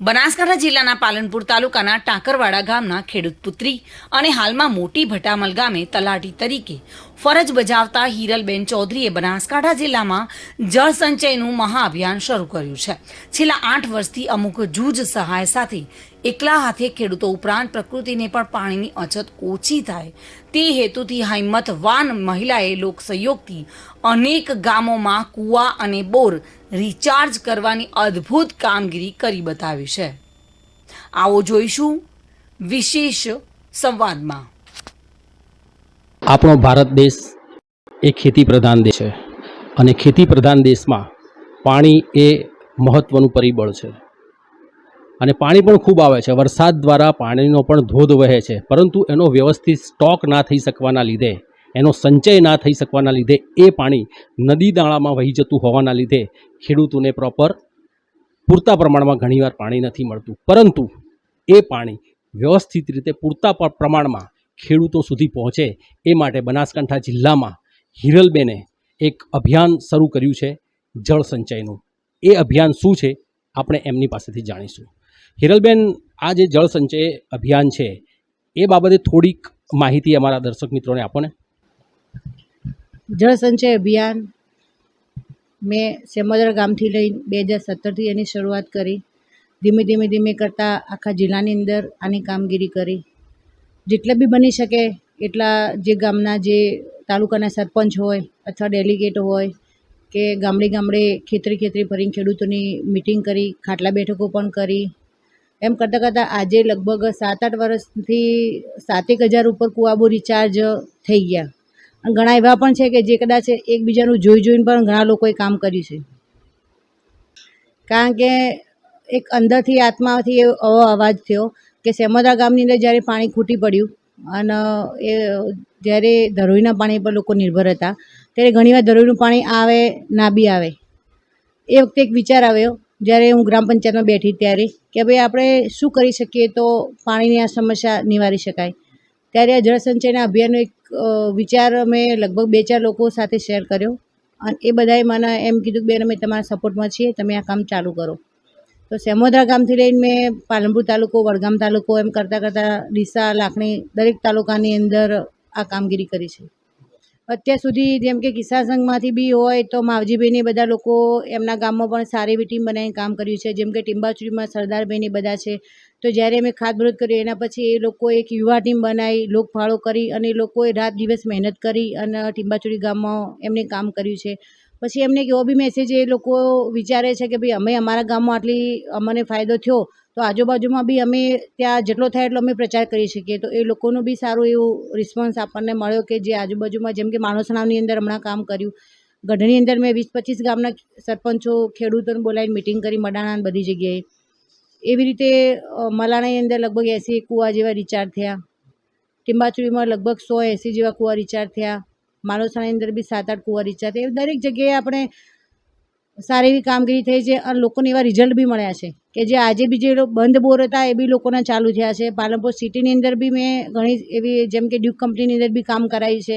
બનાસકાંઠા જિલ્લાના પાલનપુર તાલુકાના ટાંકરવાડા ગામના ખેડૂત પુત્રી અને હાલમાં મોટી ભટામલ ગામે તલાટી તરીકે ફરજ બજાવતા હિરલબેન ચૌધરીએ બનાસકાંઠા જિલ્લામાં જળ સંચયનું મહાઅભિયાન શરૂ કર્યું છે. છેલ્લા આઠ વર્ષથી અમુક જૂજ સહાય સાથે એકલા હાથે ખેડૂતો ઉપરાંત પ્રકૃતિને પણ પાણીની અછત ઓછી થાય તે હેતુથી હિંમતવાન મહિલાએ લોકસહયોગથી અનેક ગામોમાં કૂવા અને બોર રિચાર્જ કરવાની અદ્ભુત કામગીરી કરી બતાવી છે. આવો જોઈશું વિશેષ સંવાદમાં. આપણો ભારત દેશ એ ખેતી પ્રધાન દેશ છે અને ખેતી પ્રધાન દેશમાં પાણી એ મહત્ત્વનું પરિબળ છે. અને પાણી પણ ખૂબ આવે છે. વરસાદ દ્વારા પાણીનો પણ ધોધ વહે છે. પરંતુ એનો વ્યવસ્થિત સ્ટોક ના થઈ શકવાના લીધે એનો સંચય ના થઈ શકવાના લીધે એ પાણી નદી દાણામાં વહી જતું હોવાના લીધે ખેડૂતોને પ્રોપર પૂરતા પ્રમાણમાં ઘણીવાર પાણી નથી મળતું. પરંતુ એ પાણી વ્યવસ્થિત રીતે પૂરતા પ્રમાણમાં ખેડૂતો સુધી પહોંચે એ માટે બનાસકાંઠા જિલ્લામાં હિરલબેને એક અભિયાન શરૂ કર્યું છે જળ સંચયનું. એ અભિયાન શું છે આપણે એમની પાસેથી જાણીશું. હિરલબેન, આ જે જળ સંચય અભિયાન છે એ બાબતે થોડીક માહિતી અમારા દર્શક મિત્રોને આપો ને. જળ સંચય અભિયાન મેં સેમોદર ગામથી લઈ બે હજાર સત્તરથી એની શરૂઆત કરી. ધીમે ધીમે ધીમે કરતાં આખા જિલ્લાની અંદર આની કામગીરી કરી. જેટલા બી બની શકે એટલા જે ગામના જે તાલુકાના સરપંચ હોય અથવા ડેલિગેટ હોય કે ગામડે ગામડે ખેતરી ખેતરી ફરીને ખેડૂતોની મિટિંગ કરી, ખાટલા બેઠકો પણ કરી. એમ કરતાં કરતાં આજે લગભગ સાત આઠ વર્ષથી સાતેક હજાર ઉપર કુવાબો રિચાર્જ થઈ ગયા. ઘણા એવા પણ છે કે જે કદાચ એકબીજાનું જોઈ જોઈને પણ ઘણા લોકોએ કામ કર્યું છે. કારણ કે એક અંદરથી આત્માથી એવો અવાજ થયો કે સેમોદા ગામની અંદર જ્યારે પાણી ખૂટી પડ્યું અને એ જ્યારે ધરોઈના પાણી પર લોકો નિર્ભર હતા, ત્યારે ઘણીવાર ધરોઈનું પાણી આવે ના બી આવે. એ વખતે એક વિચાર આવ્યો, જ્યારે હું ગ્રામ પંચાયતમાં બેઠી ત્યારે, કે ભાઈ આપણે શું કરી શકીએ તો પાણીની આ સમસ્યા નિવારી શકાય. ત્યારે આ જળસંચયના અભિયાનનો એક વિચાર અમે લગભગ બે ચાર લોકો સાથે શેર કર્યો. અને એ બધાએ મને એમ કીધું કે, બેન, અમે તમારા સપોર્ટમાં છીએ, તમે આ કામ ચાલુ કરો. તો સેમોદરા ગામથી લઈને મેં પાલનપુર તાલુકો, વડગામ તાલુકો એમ કરતાં કરતાં ડીસા, લાખણી દરેક તાલુકાની અંદર આ કામગીરી કરી છે. અત્યાર સુધી જેમ કે કિસ્સા સંઘમાંથી બી હોય તો માવજીભાઈને બધા લોકો એમના ગામમાં પણ સારી એવી ટીમ બનાવીને કામ કર્યું છે. જેમ કે ટીંબાચુરીમાં સરદારભાઈને બધા છે. તો જ્યારે અમે ખાતમુહૂર્ત કર્યું, એના પછી એ લોકોએ એક યુવા ટીમ બનાવી લોકફાળો કરી અને એ લોકોએ રાત દિવસ મહેનત કરી અને ટીંબાચોડી ગામમાં એમને કામ કર્યું છે. પછી એમને એક એવો બી મેસેજ એ લોકો વિચારે છે કે ભાઈ અમે અમારા ગામમાં આટલી અમને ફાયદો થયો, તો આજુબાજુમાં બી અમે ત્યાં જેટલો થાય એટલો અમે પ્રચાર કરી શકીએ. તો એ લોકોનું બી સારું એવું રિસ્પોન્સ આપણને મળ્યો કે જે આજુબાજુમાં જેમ કે માણસનાવની અંદર હમણાં કામ કર્યું. ગઢની અંદર મેં વીસ પચીસ ગામના સરપંચો, ખેડૂતોને બોલાવીને મિટિંગ કરી, મડાણા બધી જગ્યાએ. એવી રીતે મલાણાની અંદર લગભગ એંસી કૂવા જેવા રિચાર્જ થયા. ટીંબાચુરીમાં લગભગ સો એંસી જેવા કૂવા રિચાર્જ થયા. માણસાની અંદર બી સાત આઠ કૂવા રિચાર્જ થયા. દરેક જગ્યાએ આપણે સારી એવી કામગીરી થઈ છે અને લોકોને એવા રિઝલ્ટ બી મળ્યા છે કે જે આજે બી જે બંધ બોર હતા એ બી લોકોના ચાલુ થયા છે. પાલનપુર સિટીની અંદર બી મેં ઘણી એવી જેમ કે ડ્યુક કંપનીની અંદર બી કામ કરાયું છે.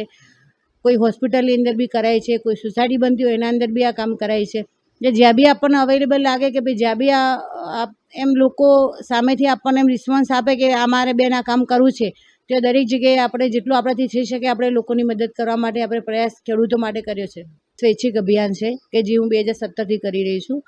કોઈ હોસ્પિટલની અંદર બી કરાય છે. કોઈ સોસાયટી બનતી હોય એના અંદર બી આ કામ કરાય છે. જે જ્યાં બી આપણને અવેલેબલ લાગે કે ભાઈ જ્યાં બી આ આ એમ લોકો સામેથી આપણને એમ રિસ્પોન્સ આપે કે અમારે બેન આ કામ કરવું છે, તો દરેક જગ્યાએ આપણે જેટલું આપણાથી થઈ શકે આપણે લોકોની મદદ કરવા માટે આપણે પ્રયાસ ખેડૂતો માટે કર્યો છે. સ્વૈચ્છિક અભિયાન છે કે જે હું બે હજાર સત્તરથી કરી રહી છું.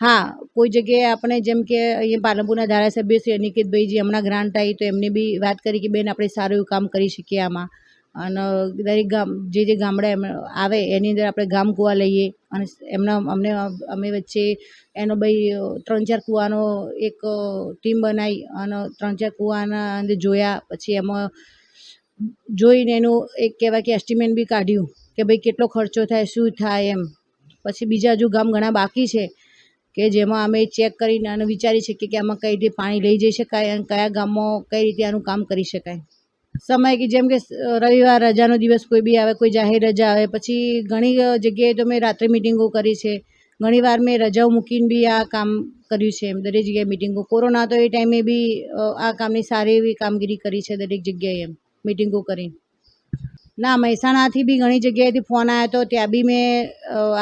હા, કોઈ જગ્યાએ આપણે જેમ કે અહીંયા પાલનપુરના ધારાસભ્ય શ્રી અનિકેતભાઈ જે હમણાં ગ્રાન્ટ આવી તો એમને બી વાત કરી કે બેન આપણે સારું એવું કામ કરી શકીએ આમાં. અને દરેક ગામ, જે જે ગામડા એમ આવે, એની અંદર આપણે ગામ કૂવા લઈએ. અને એમના, અમને, અમે વચ્ચે એનો ભાઈ ત્રણ ચાર કૂવાનો એક ટીમ બનાવી અને ત્રણ ચાર કૂવાના અંદર જોયા. પછી એમાં જોઈને એનું એક કહેવાય કે એસ્ટિમેટ બી કાઢ્યું કે ભાઈ કેટલો ખર્ચો થાય, શું થાય એમ. પછી બીજા હજુ ગામ ઘણા બાકી છે કે જેમાં અમે ચેક કરીને અને વિચારી શકીએ કે આમાં કઈ રીતે પાણી લઈ જઈ શકાય અને કયા ગામમાં કઈ રીતે આનું કામ કરી શકાય. સમય કે જેમ કે રવિવાર રજાનો દિવસ કોઈ બી આવે, કોઈ જાહેર રજા આવે, પછી ઘણી જગ્યાએ તો મેં રાત્રે મિટિંગો કરી છે. ઘણીવાર મેં રજાઓ મૂકીને બી આ કામ કર્યું છે એમ, દરેક જગ્યાએ મિટિંગો કોરોના તો એ ટાઈમે બી આ કામની સારી એવી કામગીરી કરી છે દરેક જગ્યાએ એમ મિટિંગો કરીને. ના, મહેસાણાથી બી ઘણી જગ્યાએથી ફોન આવ્યો હતો ત્યાં બી મેં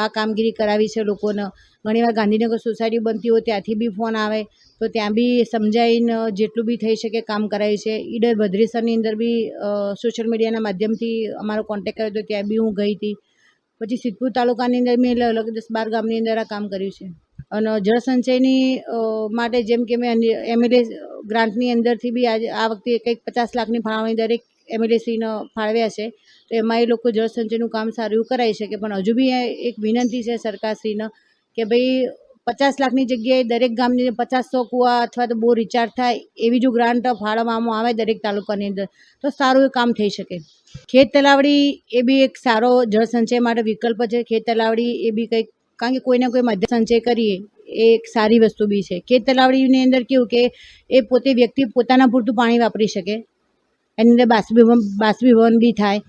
આ કામગીરી કરાવી છે લોકોને. ઘણીવાર ગાંધીનગર સોસાયટી બનતી હોય ત્યાંથી બી ફોન આવે. તો ત્યાં બી સમજાવીને જેટલું બી થઈ શકે કામ કરાય છે. ઈડર ભદ્રેસરની અંદર બી સોશિયલ મીડિયાના માધ્યમથી અમારો કોન્ટેક કર્યો હતો ત્યાં બી હું ગઈ હતી. પછી સિદ્ધપુર તાલુકાની અંદર મેં અલગ દસ બાર ગામની અંદર આ કામ કર્યું છે. અને જળ સંચયની માટે જેમ કે મેં એમએલએ ગ્રાન્ટની અંદરથી બી આજે, આ વખતે કંઈક પચાસ લાખની ફાળવણી દરેક એમએલએસીને ફાળવ્યા છે. તો એમાં એ લોકો જળ સંચયનું કામ સારું એવું કરાવી શકે. પણ હજુ બી એક વિનંતી છે સરકારશ્રીને કે ભાઈ પચાસ લાખની જગ્યાએ દરેક ગામની પચાસ સો કૂવા અથવા તો બોર રિચાર્જ થાય એવી જો ગ્રાન્ટ ફાળવવામાં આવે દરેક તાલુકાની અંદર, તો સારું એ કામ થઈ શકે. ખેત તલાવડી એ બી એક સારો જળ સંચય માટે વિકલ્પ છે. ખેત તલાવડી એ બી કંઈક, કારણ કે કોઈને કોઈ મધ્ય સંચય કરીએ, એ એક સારી વસ્તુ બી છે. ખેત તલાવડીની અંદર કેવું કે, એ પોતે વ્યક્તિ પોતાના પૂરતું પાણી વાપરી શકે. એની અંદર બાષ્પીભવન બાષ્પીભવન બી થાય.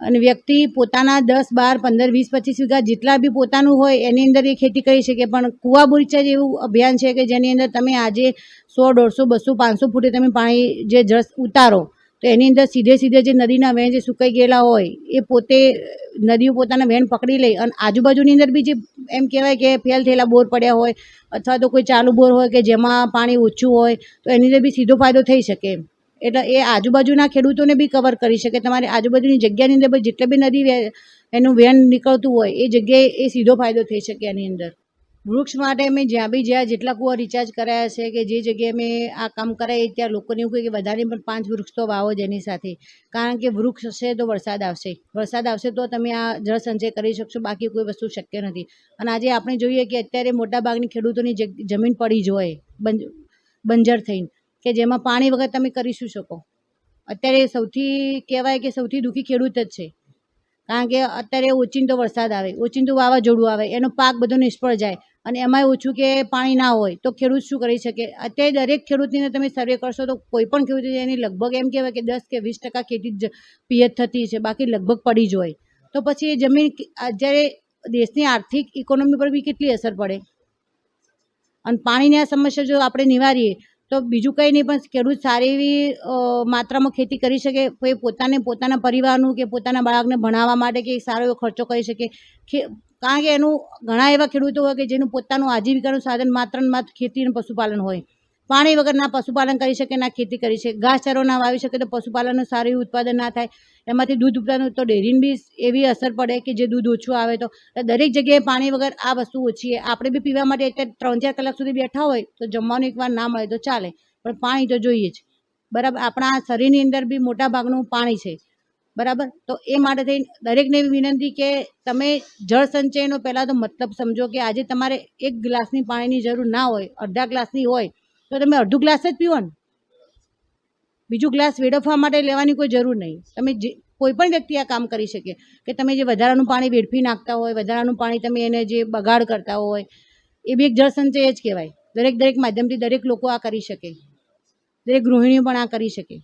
અને વ્યક્તિ પોતાના દસ, બાર, પંદર, વીસ, પચીસ વીઘા જેટલા બી પોતાનું હોય, એની અંદર એ ખેતી કરી શકે. પણ કુવા બોરીચા એવું અભિયાન છે કે જેની અંદર તમે આજે સો, દોઢસો, બસો, પાંચસો ફૂટે તમે પાણી જે જસ ઉતારો, તો એની અંદર સીધે સીધે જે નદીના વહેણ જે સુકાઈ ગયેલા હોય, એ પોતે નદીઓ પોતાના વહેણ પકડી લે. અને આજુબાજુની અંદર બી જે એમ કહેવાય કે ફેલ થયેલા બોર પડ્યા હોય, અથવા તો કોઈ ચાલુ બોર હોય કે જેમાં પાણી ઓછું હોય, તો એની અંદર બી સીધો ફાયદો થઈ શકે. એટલે એ આજુબાજુના ખેડૂતોને બી કવર કરી શકે. તમારી આજુબાજુની જગ્યાની અંદર જેટલે બી નદી એનું વેણ નીકળતું હોય, એ જગ્યાએ એ સીધો ફાયદો થઈ શકે એની અંદર. વૃક્ષ માટે મેં જ્યાં બી જ્યાં જેટલા કુવા રિચાર્જ કરાયા છે કે જે જગ્યાએ મેં આ કામ કરાય ત્યાં લોકોને એવું કહે કે વધારે પણ પાંચ વૃક્ષ તો વાવો જ એની સાથે. કારણ કે વૃક્ષ હશે તો વરસાદ આવશે. વરસાદ આવશે તો તમે આ જળ સંચય કરી શકશો, બાકી કોઈ વસ્તુ શક્ય નથી. અને આજે આપણે જોઈએ કે અત્યારે મોટાભાગની ખેડૂતોની જમીન પડી જ હોય, બંજ બંજર થઈને. કે જેમાં પાણી વગર તમે કરી શું શકો? અત્યારે સૌથી કહેવાય કે સૌથી દુઃખી ખેડૂત જ છે. કારણ કે અત્યારે ઓચિંતો વરસાદ આવે, ઓચિંતું વાવાઝોડું આવે, એનો પાક બધો નિષ્ફળ જાય અને એમાંય ઓછું કે પાણી ના હોય તો ખેડૂત શું કરી શકે? અત્યારે દરેક ખેડૂતની તમે સર્વે કરશો તો કોઈ પણ ખેડૂત એની લગભગ એમ કહેવાય કે દસ કે વીસ ટકા ખેતી જ પિયત થતી છે, બાકી લગભગ પડી જ હોય. તો પછી એ જમીન જ્યારે દેશની આર્થિક ઇકોનોમી પર બી કેટલી અસર પડે? અને પાણીની આ સમસ્યા જો આપણે નિવારીએ તો બીજું કંઈ નહીં, પણ ખેડૂત સારી એવી માત્રામાં ખેતી કરી શકે એ પોતાને પોતાના પરિવારનું કે પોતાના બાળકને ભણાવવા માટે કે સારો એવો ખર્ચો કરી શકે. કારણ કે એનું ઘણા એવા ખેડૂતો હોય કે જેનું પોતાનું આજીવિકાનું સાધન માત્ર ને માત્ર ખેતી અને પશુપાલન હોય. પાણી વગર ના પશુપાલન કરી શકે, ના ખેતી કરી શકે. ઘાસચારો ના વાવી શકે તો પશુપાલનનું સારું ઉત્પાદન ના થાય. એમાંથી દૂધ ઉત્પાદન તો ડેરીની બી એવી અસર પડે કે જે દૂધ ઓછું આવે તો. દરેક જગ્યાએ પાણી વગર આ વસ્તુ ઓછી છે. આપણે બી પીવા માટે અત્યારે ત્રણ ચાર કલાક સુધી બેઠા હોય તો જમવાનું એકવાર ના મળે તો ચાલે. પણ પાણી તો જોઈએ જ. બરાબર? આપણા શરીરની અંદર બી મોટા ભાગનું પાણી છે. બરાબર? તો એ માટે થઈ દરેકને એવી વિનંતી કે તમે જળ સંચયનો પહેલાં તો મતલબ સમજો કે આજે તમારે એક ગ્લાસની પાણીની જરૂર ના હોય, અડધા ગ્લાસની હોય તો તમે અડધું ગ્લાસ જ પીવો ને. બીજું ગ્લાસ વેડફવા માટે લેવાની કોઈ જરૂર નહીં. તમે જે, કોઈ પણ વ્યક્તિ આ કામ કરી શકે કે તમે જે વધારાનું પાણી વેડફી નાખતા હોય, વધારાનું પાણી તમે એને જે બગાડ કરતા હોય, એ બી એક જળ સંચય જ કહેવાય. દરેક દરેક માધ્યમથી દરેક લોકો આ કરી શકે. દરેક ગૃહિણીઓ પણ આ કરી શકે.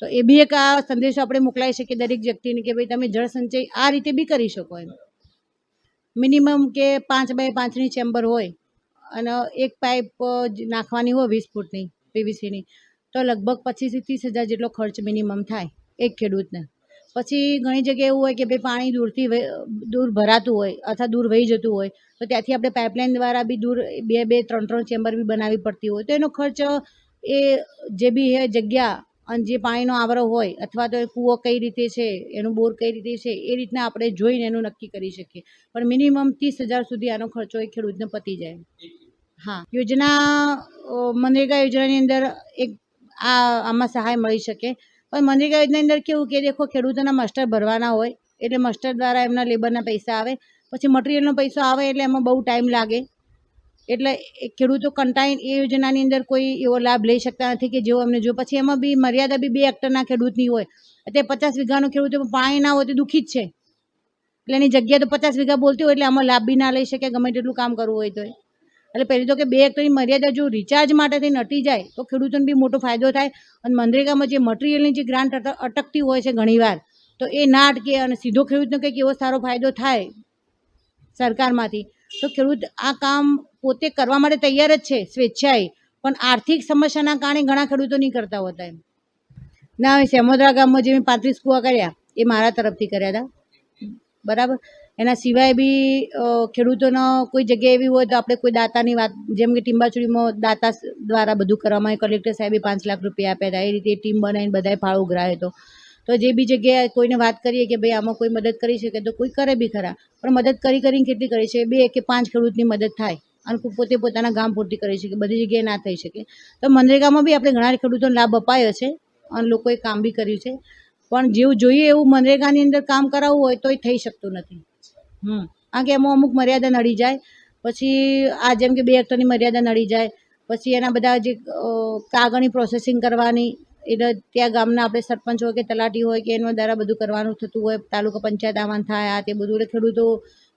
તો એ બી એક આ સંદેશો આપણે મોકલાવી શકીએ દરેક વ્યક્તિને કે ભાઈ તમે જળ સંચય આ રીતે બી કરી શકો એમ. મિનિમમ કે પાંચ બાય પાંચની ચેમ્બર હોય અને એક પાઇપ નાખવાની હોય વીસ ફૂટની, પીવીસીની, તો લગભગ પચીસથી ત્રીસ હજાર જેટલો ખર્ચ મિનિમમ થાય એક ખેડૂતને. પછી ઘણી જગ્યાએ એવું હોય કે ભાઈ પાણી દૂરથી દૂર ભરાતું હોય અથવા દૂર વહી જતું હોય, તો ત્યાંથી આપણે પાઇપલાઇન દ્વારા બી દૂર બે બે, ત્રણ ત્રણ ચેમ્બર બી બનાવવી પડતી હોય. તો એનો ખર્ચ એ જે બી એ જગ્યા અને જે પાણીનો આવરો હોય અથવા તો એ કૂવો કઈ રીતે છે, એનું બોર કઈ રીતે છે, એ રીતના આપણે જોઈને એનું નક્કી કરી શકીએ. પણ મિનિમમ ત્રીસ હજાર સુધી આનો ખર્ચો એ ખેડૂતને પતી જાય. હા. યોજના મનરેગા યોજનાની અંદર એક આ, આમાં સહાય મળી શકે. પણ મનરેગા યોજનાની અંદર કેવું કે દેખો ખેડૂતોના માસ્ટર ભરવાના હોય, એટલે માસ્ટર દ્વારા એમના લેબરના પૈસા આવે. પછી મટીરિયલનો પૈસો આવે એટલે એમાં બહુ ટાઈમ લાગે. એટલે ખેડૂતો કંટાળીને એ યોજનાની અંદર કોઈ એવો લાભ લઈ શકતા નથી કે જેવો એમને જો પછી એમાં બી મર્યાદા બી બે હેક્ટરના ખેડૂતની હોય. અત્યારે પચાસ વીઘાનો ખેડૂત પાણી ના હોય તો દુઃખી જ છે. એટલે એની જગ્યા તો પચાસ વીઘા બોલતી હોય એટલે આમાં લાભ બી ના લઈ શકે, ગમે તેટલું કામ કરવું હોય તો એટલે પહેલી તો કે બે હેક્ટરની મર્યાદા જો રિચાર્જ માટે થઈને અટી જાય, તો ખેડૂતોને બી મોટો ફાયદો થાય. અને મનરેગામાં જે મટીરિયલની જે ગ્રાન્ટ અટકતી હોય છે ઘણીવાર તો એ ના અટકે અને સીધો ખેડૂતને કંઈક એવો સારો ફાયદો થાય સરકારમાંથી. તો ખેડૂત આ કામ પોતે કરવા માટે તૈયાર જ છે, સ્વેચ્છાએ. પણ આર્થિક સમસ્યાના કારણે ઘણા ખેડૂતો નહીં કરતા હોતા એમ. ના, હવે સેમોદરા ગામમાં જે મેં પાંત્રીસ કૂવા કર્યા, એ મારા તરફથી કર્યા હતા. બરાબર? એના સિવાય બી ખેડૂતોનો કોઈ જગ્યાએ એવી હોય તો આપણે કોઈ દાતાની વાત, જેમ કે ટીંબાચુડીમાં દાતા દ્વારા બધું કરવામાં આવે. કલેક્ટર સાહેબે પાંચ લાખ રૂપિયા આપ્યા હતા. એ રીતે ટીમ બનાવીને બધાએ ફાળો ઉઘરાયો હતો. તો જે બી જગ્યાએ કોઈને વાત કરીએ કે ભાઈ આમાં કોઈ મદદ કરી શકે તો કોઈ કરે બી ખરા. પણ મદદ કરી કરીને કેટલી કરી છે? બે કે પાંચ ખેડૂતની મદદ થાય અને પોતે પોતાના ગામ પૂરતી કરી શકે, બધી જગ્યાએ ના થઈ શકે. તો મનરેગામાં બી આપણે ઘણા ખેડૂતોને લાભ અપાયો છે અને લોકોએ કામ બી કર્યું છે. પણ જેવું જોઈએ એવું મનરેગાની અંદર કામ કરાવવું હોય તો એ થઈ શકતું નથી. હમ. કારણ કે એમાં અમુક મર્યાદા નડી જાય, પછી આ જેમ કે બે હેક્ટરની મર્યાદા નડી જાય, પછી એના બધા જે કાગળની પ્રોસેસિંગ કરવાની એટલે ત્યાં ગામના આપણે સરપંચ હોય કે તલાટી હોય કે એનો દ્વારા બધું કરવાનું થતું હોય, તાલુકા પંચાયત આવાન થાય, આ તે બધું. એટલે ખેડૂતો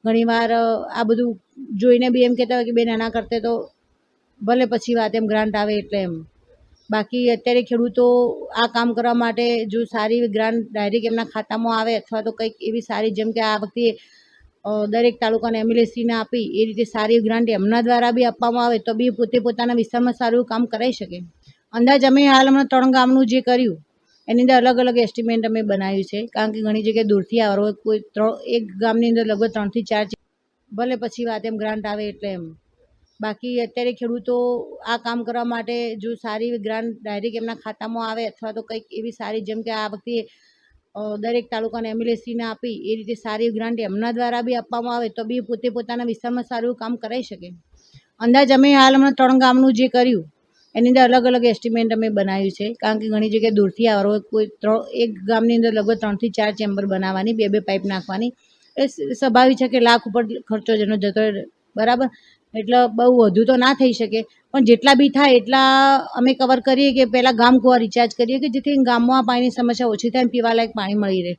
ઘણીવાર આ બધું જોઈને બી એમ કહેતા હોય કે બે નાના કરતે તો ભલે પછી વાત એમ ગ્રાન્ટ આવે એટલે એમ. બાકી અત્યારે ખેડૂતો આ કામ કરવા માટે જો સારી ગ્રાન્ટ ડાયરેક્ટ એમના ખાતામાં આવે અથવા તો કંઈક એવી સારી જેમ કે આ વખતે દરેક તાલુકાને એમ્બ્યુલન્સીને આપી, એ રીતે સારી ગ્રાન્ટ એમના દ્વારા બી આપવામાં આવે તો બી પોતે પોતાના વિસ્તારમાં સારું કામ કરાવી શકે. અંદાજ અમે હાલ હમણાં ત્રણ ગામનું જે કર્યું, એની અંદર અલગ અલગ એસ્ટિમેટ અમે બનાવ્યું છે. કારણ કે ઘણી જગ્યાએ દૂરથી હોય, કોઈ ત્રણ, એક ગામની અંદર લગભગ ત્રણથી ચાર ભલે પછી વાત એમ ગ્રાન્ટ આવે એટલે એમ. બાકી અત્યારે ખેડૂતો આ કામ કરવા માટે જો સારી ગ્રાન્ટ ડાયરેક્ટ એમના ખાતામાં આવે અથવા તો કંઈક એવી સારી જેમ કે આ વખતે દરેક તાલુકાને એમ્બ્યુલન્સીને આપી, એ રીતે સારી ગ્રાન્ટ એમના દ્વારા બી આપવામાં આવે તો બી પોતે પોતાના વિસ્તારમાં સારું કામ કરાવી શકે. અંદાજ અમે હાલ હમણાં ત્રણ ગામનું જે કર્યું એની અંદર અલગ અલગ એસ્ટિમેટ અમે બનાવ્યું છે. કારણ કે ઘણી જગ્યાએ દૂરથી આવરો કોઈ ત્રણ, એક ગામની અંદર લગભગ ત્રણથી ચાર ચેમ્બર બનાવવાની, બે બે પાઇપ નાખવાની. એ સ્વાભાવિક છે કે લાખ ઉપર ખર્ચો જેનો જતો બરાબર? એટલે બહુ વધુ તો ના થઈ શકે. પણ જેટલા બી થાય, એટલા અમે કવર કરીએ કે પહેલાં ગામ કુવા રિચાર્જ કરીએ કે જેથી ગામમાં પાણીની સમસ્યા ઓછી થાય પીવાલાયક પાણી મળી રહે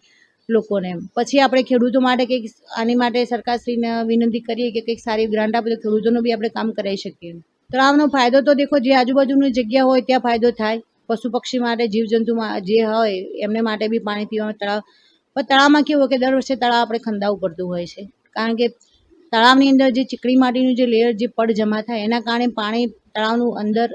લોકોને પછી આપણે ખેડૂતો માટે કંઈક, આની માટે સરકારશ્રીને વિનંતી કરીએ કે કંઈક સારી ગ્રાન્ટ આપે તો ખેડૂતોનું બી આપણે કામ કરાવી શકીએ તળાવનો ફાયદો તો દેખો, જે આજુબાજુની જગ્યા હોય ત્યાં ફાયદો થાય. પશુ પક્ષી માટે જીવજંતુમાં જે હોય, એમને માટે બી પાણી પીવાનું તળાવ. પણ તળાવમાં કેવું કે દર વર્ષે તળાવ આપણે ખંડાવું પડતું હોય છે. કારણ કે તળાવની અંદર જે ચીકણી માટીનું જે લેયર જે પડ જમા થાય, એના કારણે પાણી તળાવનું અંદર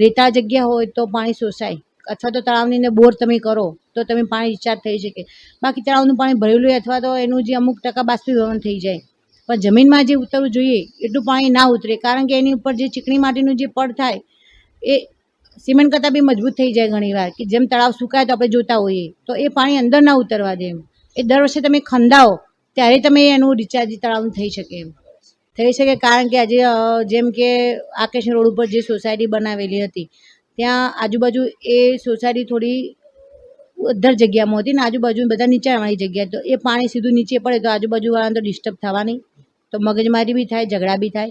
રેતા જગ્યા હોય તો પાણી શોષાય. અથવા તો તળાવની અંદર બોર તમે કરો, તો તમે પાણી રિચાર્જ થઈ શકે. બાકી તળાવનું પાણી ભરેલું અથવા તો એનું જે અમુક ટકા બાષ્પીભવન થઈ જાય. પણ જમીનમાં જે ઉતરવું જોઈએ, એટલું પાણી ના ઉતરે. કારણ કે એની ઉપર જે ચીકણી માટીનું જે પડ થાય, એ સિમેન્ટ કરતાં બી મજબૂત થઈ જાય ઘણીવાર કે જેમ તળાવ સુકાય તો આપણે જોતા હોઈએ. તો એ પાણી અંદર ના ઉતરવા દે એમ. એ દર વર્ષે તમે ખંદાઓ ત્યારે તમે એનું રિચાર્જ તળાવનું થઈ શકે એમ. થઈ શકે કારણ કે આજે જેમ કે આકેશ રોડ ઉપર જે સોસાયટી બનાવેલી હતી, ત્યાં આજુબાજુ એ સોસાયટી થોડી અધર જગ્યામાં હતી ને આજુબાજુ બધા નીચાણવાળી જગ્યા. તો એ પાણી સીધું નીચે પડે તો આજુબાજુવાળાને તો ડિસ્ટર્બ થવાની તો મગજમારી બી થાય, ઝઘડા બી થાય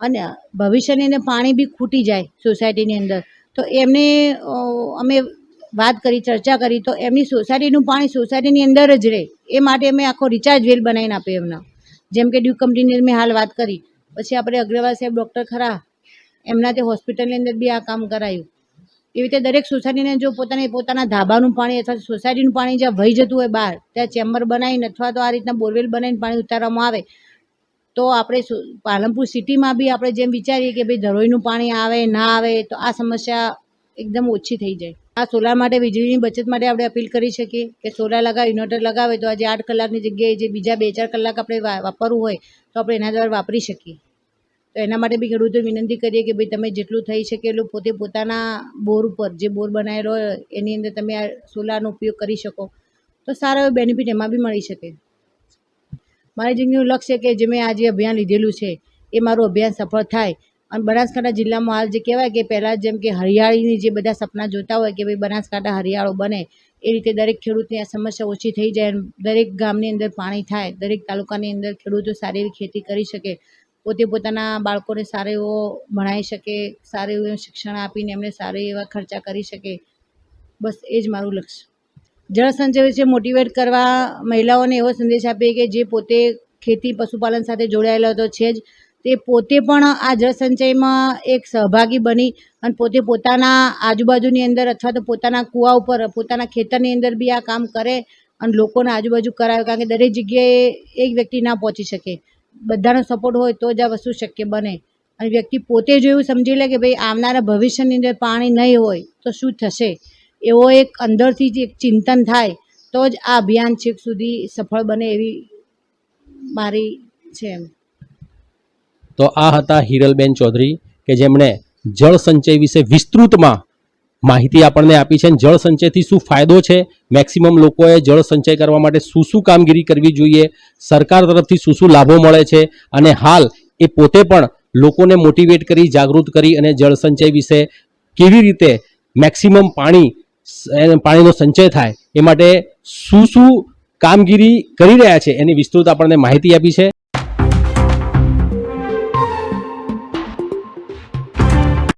અને ભવિષ્યની અંદર પાણી બી ખૂટી જાય સોસાયટીની અંદર. તો એમને અમે વાત કરી, ચર્ચા કરી, તો એમની સોસાયટીનું પાણી સોસાયટીની અંદર જ રહે. એ માટે અમે આખો રિચાર્જ વેલ બનાવીને આપ્યો એમના. જેમ કે ડ્યુ કંપનીની મેં હાલ વાત કરી. પછી આપણે અગ્રવાલ સાહેબ, ડૉક્ટર ખરા એમના તે હોસ્પિટલની અંદર બી આ કામ કરાયું. એવી રીતે દરેક સોસાયટીને જો પોતાને પોતાના ધાબાનું પાણી અથવા સોસાયટીનું પાણી જ્યાં વહી જતું હોય બહાર, ત્યાં ચેમ્બર બનાવીને અથવા તો આ રીતના બોરવેલ બનાવીને પાણી ઉતારવામાં આવે તો આપણે પાલનપુર સિટીમાં બી આપણે જેમ વિચારીએ કે ભાઈ ધરોઈનું પાણી આવે, ના આવે, તો આ સમસ્યા એકદમ ઓછી થઈ જાય. આ સોલાર માટે વીજળીની બચત માટે આપણે અપીલ કરી શકીએ કે સોલાર લગાવે, ઇન્વર્ટર લગાવે, તો આજે આઠ કલાકની જગ્યાએ જે બીજા બે ચાર કલાક આપણે વાપરવું હોય, તો આપણે એના દ્વારા વાપરી શકીએ. તો એના માટે બી ખેડૂતો વિનંતી કરીએ કે ભાઈ તમે જેટલું થઈ શકે એટલું પોતે પોતાના બોર ઉપર, જે બોર બનાવેલો હોય, એની અંદર તમે આ સોલારનો ઉપયોગ કરી શકો. તો સારો એવો બેનિફિટ એમાં બી મળી શકે. મારી જિંદગીનું લક્ષ્ય કે જે મેં આજે અભિયાન લીધેલું છે, એ મારું અભિયાન સફળ થાય. અને બનાસકાંઠા જિલ્લામાં હાલ જે કહેવાય કે પહેલાં જેમ કે હરિયાળીની જે બધા સપના જોતા હોય કે ભાઈ બનાસકાંઠા હરિયાળો બને, એ રીતે દરેક ખેડૂતની આ સમસ્યા ઓછી થઈ જાય દરેક ગામની અંદર પાણી થાય, દરેક તાલુકાની અંદર ખેડૂતો સારી એવી ખેતી કરી શકે, પોતે પોતાના બાળકોને સારો એવો ભણાવી શકે, સારું એવું શિક્ષણ આપીને એમને સારા એવા ખર્ચા કરી શકે. બસ એ જ મારું લક્ષ્ય. જળ સંચય વિશે મોટિવેટ કરવા મહિલાઓને એવો સંદેશ આપીએ કે જે પોતે ખેતી પશુપાલન સાથે જોડાયેલા તો છે જ. તે પોતે પણ આ જળસંચયમાં એક સહભાગી બની અને પોતે પોતાના આજુબાજુની અંદર અથવા તો પોતાના કૂવા ઉપર, પોતાના ખેતરની અંદર બી આ કામ કરે અને લોકોને આજુબાજુ કરાવે, કારણ કે દરેક જગ્યાએ એક વ્યક્તિ ના પહોંચી શકે. બધાનો સપોર્ટ હોય તો જ આ વસ્તુ શક્ય બને. અને વ્યક્તિ પોતે જો એવું સમજી લે કે ભાઈ આવનારા ભવિષ્યની અંદર પાણી નહીં હોય તો શું થશે? એવો એક અંદરથી જ એક ચિંતન થાય, તો જ આ અભિયાન છેક સુધી સફળ બને એવી મારી છે એમ. તો આ હતા હિરલબેન ચૌધરી, કે જેમણે જળ સંચય વિશે વિસ્તૃતમાં માહિતી આપણને આપી છે જળ સંચયથી શું ફાયદો છે, મેક્સિમમ લોકોએ જળ સંચય કરવા માટે શું શું કામગીરી કરવી જોઈએ, સરકાર તરફથી શું શું લાભો મળે છે, અને હાલ એ પોતે પણ લોકોને મોટિવેટ કરી, જાગૃત કરી અને જળ સંચય વિશે કેવી રીતે મેક્સિમમ પાણી પાણીનો સંચય થાય, એ માટે શું શું કામગીરી કરી રહ્યા છે એની વિસ્તૃત આપણને માહિતી આપી છે.